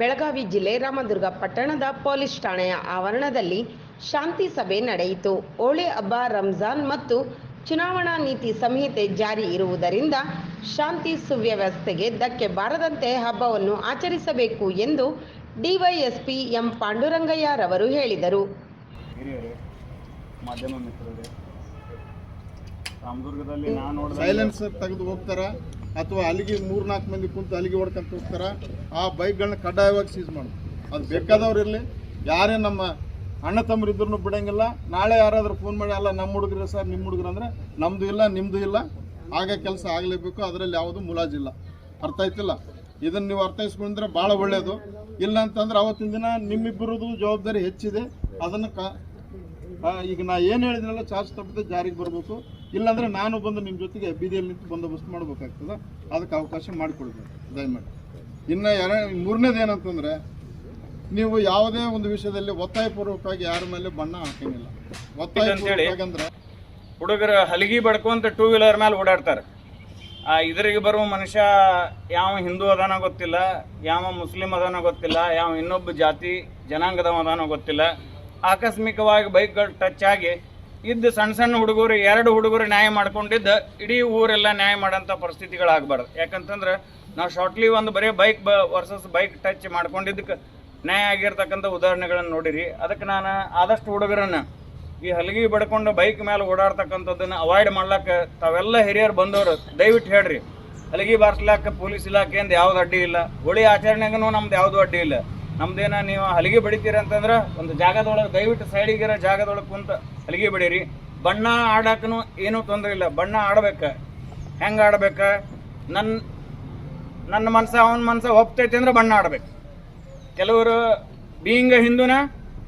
ಬೆಳಗಾವಿ ಜಿಲ್ಲೆ ರಾಮದುರ್ಗ ಪಟ್ಟಣದ ಪೊಲೀಸ್ ಠಾಣೆಯ ಆವರಣದಲ್ಲಿ ಶಾಂತಿ ಸಭೆ ನಡೆಯಿತು. ಹೋಳಿ ಹಬ್ಬ ರಂಜಾನ್ ಮತ್ತು ಚುನಾವಣಾ ನೀತಿ ಸಂಹಿತೆ ಜಾರಿ ಇರುವುದರಿಂದ ಶಾಂತಿ ಸುವ್ಯವಸ್ಥೆಗೆ ಧಕ್ಕೆ ಬಾರದಂತೆ ಹಬ್ಬವನ್ನು ಆಚರಿಸಬೇಕು ಎಂದು ಡಿವೈಎಸ್ಪಿ ಎಂ ಪಾಂಡುರಂಗಯ್ಯರವರು ಹೇಳಿದರು. ಹಿರಿಯರೇ ಮಾಧ್ಯಮ ಮಿತ್ರರೇ ರಾಮದುರ್ಗದಲ್ಲಿ ನಾನು ಅಥವಾ ಅಲ್ಲಿಗೆ ಮೂರ್ನಾಲ್ಕು ಮಂದಿ ಕುಂತು ಅಲ್ಲಿಗೆ ಹೊಡ್ಕೊಂತ ಹೋಗ್ತಾರ ಆ ಬೈಕ್ಗಳನ್ನ ಕಡ್ಡಾಯವಾಗಿ ಸೀಸ್ ಮಾಡೋದು ಅದು ಬೇಕಾದವ್ರು ಇರಲಿ, ಯಾರೇ ನಮ್ಮ ಅಣ್ಣ ತಮ್ಮರಿದ್ರು ಬಿಡಂಗಿಲ್ಲ. ನಾಳೆ ಯಾರಾದ್ರೂ ಫೋನ್ ಮಾಡಿ, ಅಲ್ಲ, ನಮ್ಮ ಹುಡುಗರು ಸರ್, ನಿಮ್ಮ ಹುಡುಗರು ಅಂದ್ರೆ ನಮ್ಮದು ಇಲ್ಲ ನಿಮ್ಮದು ಇಲ್ಲ ಆಗ ಕೆಲಸ ಆಗಲೇಬೇಕು, ಅದರಲ್ಲಿ ಯಾವುದು ಮುಲಾಜಿಲ್ಲ. ಅರ್ಥ ಆಯ್ತಿಲ್ಲ? ಇದನ್ನು ನೀವು ಅರ್ಥೈಸ್ಕೊಂಡ್ರೆ ಭಾಳ ಒಳ್ಳೆಯದು ಇಲ್ಲ ಅಂತಂದ್ರೆ ಅವತ್ತಿನ ದಿನ ನಿಮ್ಮಿಬ್ಬರದು ಜವಾಬ್ದಾರಿ ಹೆಚ್ಚಿದೆ. ಅದನ್ನು ಈಗ ನಾ ಏನು ಹೇಳಿದ್ನಲ್ಲ, ಚಾರ್ಜ್ ತಪ್ಪದೆ ಜಾರಿಗೆ ಬರಬೇಕು. ಇಲ್ಲಾಂದ್ರೆ ನಾನು ಬಂದು ನಿಮ್ಮ ಜೊತೆಗೆ ಬೀದಿಯಲ್ಲಿ ನಿಂತು ಬಂದೋಬಸ್ತ್ ಮಾಡ್ಬೇಕಾಗ್ತದೆ? ಅದಕ್ಕೆ ಅವಕಾಶ ಮಾಡಿಕೊಡ್ಬೇಕು. ದಯಮಾಡಿ. ಇನ್ನು ಮೂರನೇದ ಮೂರನೇದು ಏನಂತಂದ್ರೆ ನೀವು ಯಾವುದೇ ಒಂದು ವಿಷಯದಲ್ಲಿ ಒತ್ತಾಯಪೂರ್ವಕವಾಗಿ ಯಾರ ಮೇಲೆ ಬಣ್ಣ ಹಾಕಂಗಿಲ್ಲ. ಒತ್ತಾಯ ಹುಡುಗರ ಹಲಗಿ ಬಡ್ಕೊಂತ ಟೂ ವೀಲರ್ ಮೇಲೆ ಓಡಾಡ್ತಾರೆ. ಆ ಇದ್ರಿಗೆ ಬರುವ ಮನುಷ್ಯ ಯಾವ ಹಿಂದೂ ಅದಾನೋ ಗೊತ್ತಿಲ್ಲ ಯಾವ ಮುಸ್ಲಿಂ ಅದಾನೋ ಗೊತ್ತಿಲ್ಲ ಯಾವ ಇನ್ನೊಬ್ಬ ಜಾತಿ ಜನಾಂಗದವ ಅದಾನೋ ಗೊತ್ತಿಲ್ಲ. ಆಕಸ್ಮಿಕವಾಗಿ ಬೈಕ್ಗಳು ಟಚ್ ಆಗಿ ಇದ್ದ ಸಣ್ಣ ಸಣ್ಣ ಹುಡುಗರು ಎರಡು ಹುಡುಗರು ನ್ಯಾಯ ಮಾಡ್ಕೊಂಡಿದ್ದ, ಇಡೀ ಊರೆಲ್ಲ ನ್ಯಾಯ ಮಾಡೋಂಥ ಪರಿಸ್ಥಿತಿಗಳಾಗಬಾರ್ದು. ಯಾಕಂತಂದ್ರೆ ನಾವು ಶಾರ್ಟ್ಲಿ ಒಂದು ಬರೀ ಬೈಕ್ ಬ ವರ್ಸಸ್ ಬೈಕ್ ಟಚ್ ಮಾಡ್ಕೊಂಡಿದ್ದಕ್ಕೆ ನ್ಯಾಯ ಆಗಿರ್ತಕ್ಕಂಥ ಉದಾಹರಣೆಗಳನ್ನು ನೋಡಿರಿ. ಅದಕ್ಕೆ ನಾನು ಆದಷ್ಟು ಹುಡುಗರನ್ನು ಈ ಹಲಗಿ ಬಡ್ಕೊಂಡು ಬೈಕ್ ಮೇಲೆ ಓಡಾಡ್ತಕ್ಕಂಥದ್ದನ್ನು ಅವಾಯ್ಡ್ ಮಾಡ್ಲಾಕ ತಾವೆಲ್ಲ ಹಿರಿಯರು ಬಂದವರು, ದಯವಿಟ್ಟು ಹೇಳ್ರಿ. ಹಲಗಿ ಬಾರಿಸ್ಲಾಕ, ಪೊಲೀಸ್ ಇಲಾಖೆಯಿಂದ ಯಾವ್ದು ಅಡ್ಡಿ ಇಲ್ಲ. ಹೋಳಿ ಆಚರಣೆಗೂ ನಮ್ದು ಯಾವುದು ಅಡ್ಡಿ ಇಲ್ಲ. ನಮ್ದೇನ ನೀವು ಹಲಗೆ ಬಡಿತೀರ ಅಂತಂದ್ರೆ ಒಂದು ಜಾಗದೊಳಗೆ ದಯವಿಟ್ಟು ಸೈಡಿಗಿರೋ ಜಾಗದೊಳಗೆ ಕುಂತ ಹಲಗೆ ಬಡೀರಿ. ಬಣ್ಣ ಆಡಕ್ಕೂ ಏನೂ ತೊಂದರೆ ಇಲ್ಲ. ಬಣ್ಣ ಆಡ್ಬೇಕು. ಹೆಂಗೆ ಆಡ್ಬೇಕು? ನನ್ನ ನನ್ನ ಮನ್ಸ ಅವನ ಮನ್ಸ ಒಪ್ತೈತಿ ಅಂದ್ರೆ ಬಣ್ಣ ಆಡ್ಬೇಕು. ಕೆಲವರು ಬೀಯಿಂಗ್ ಹಿಂದೂನ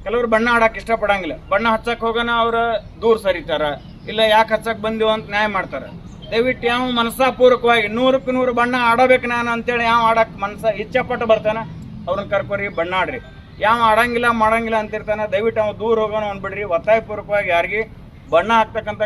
ಕೆಲವರು ಬಣ್ಣ ಆಡಕ್ಕೆ ಇಷ್ಟಪಡಂಗಿಲ್ಲ. ಬಣ್ಣ ಹಚ್ಚಕ್ಕೆ ಹೋಗೋಣ ಅವ್ರು ದೂರ ಸರಿತಾರ. ಇಲ್ಲ ಯಾಕೆ ಹಚ್ಚಕ್ಕೆ ಬಂದಿವ ಅಂತ ನ್ಯಾಯ ಮಾಡ್ತಾರೆ. ದಯವಿಟ್ಟು ಯಾವ ಮನಸ್ಸಾಪೂರ್ವಕವಾಗಿ ನೂರಕ್ಕೆ ನೂರು ಬಣ್ಣ ಆಡಬೇಕು ನಾನು ಅಂತೇಳಿ ಯಾವ ಆಡಕ್ಕೆ ಮನಸ್ಸ ಇಚ್ಛೆಪಟ್ಟು ಬರ್ತಾನೆ? ಅವ್ರನ್ನ ಕರ್ಕೊರಿ, ಬಣ್ಣಾಡ್ರಿ. ಯಾವ ಆಡಂಗಿಲ್ಲ, ಮಾಡಂಗಿಲ್ಲ ಅಂತಿರ್ತಾನೆ, ದಯವಿಟ್ಟು ಅವ್ನು ದೂರ ಹೋಗೋಣ ಅಂದ್ಬಿಡ್ರಿ. ಒತ್ತಾಯಪೂರ್ವಕವಾಗಿ ಯಾರಿಗೆ ಬಣ್ಣ ಹಾಕ್ತಕ್ಕಂಥ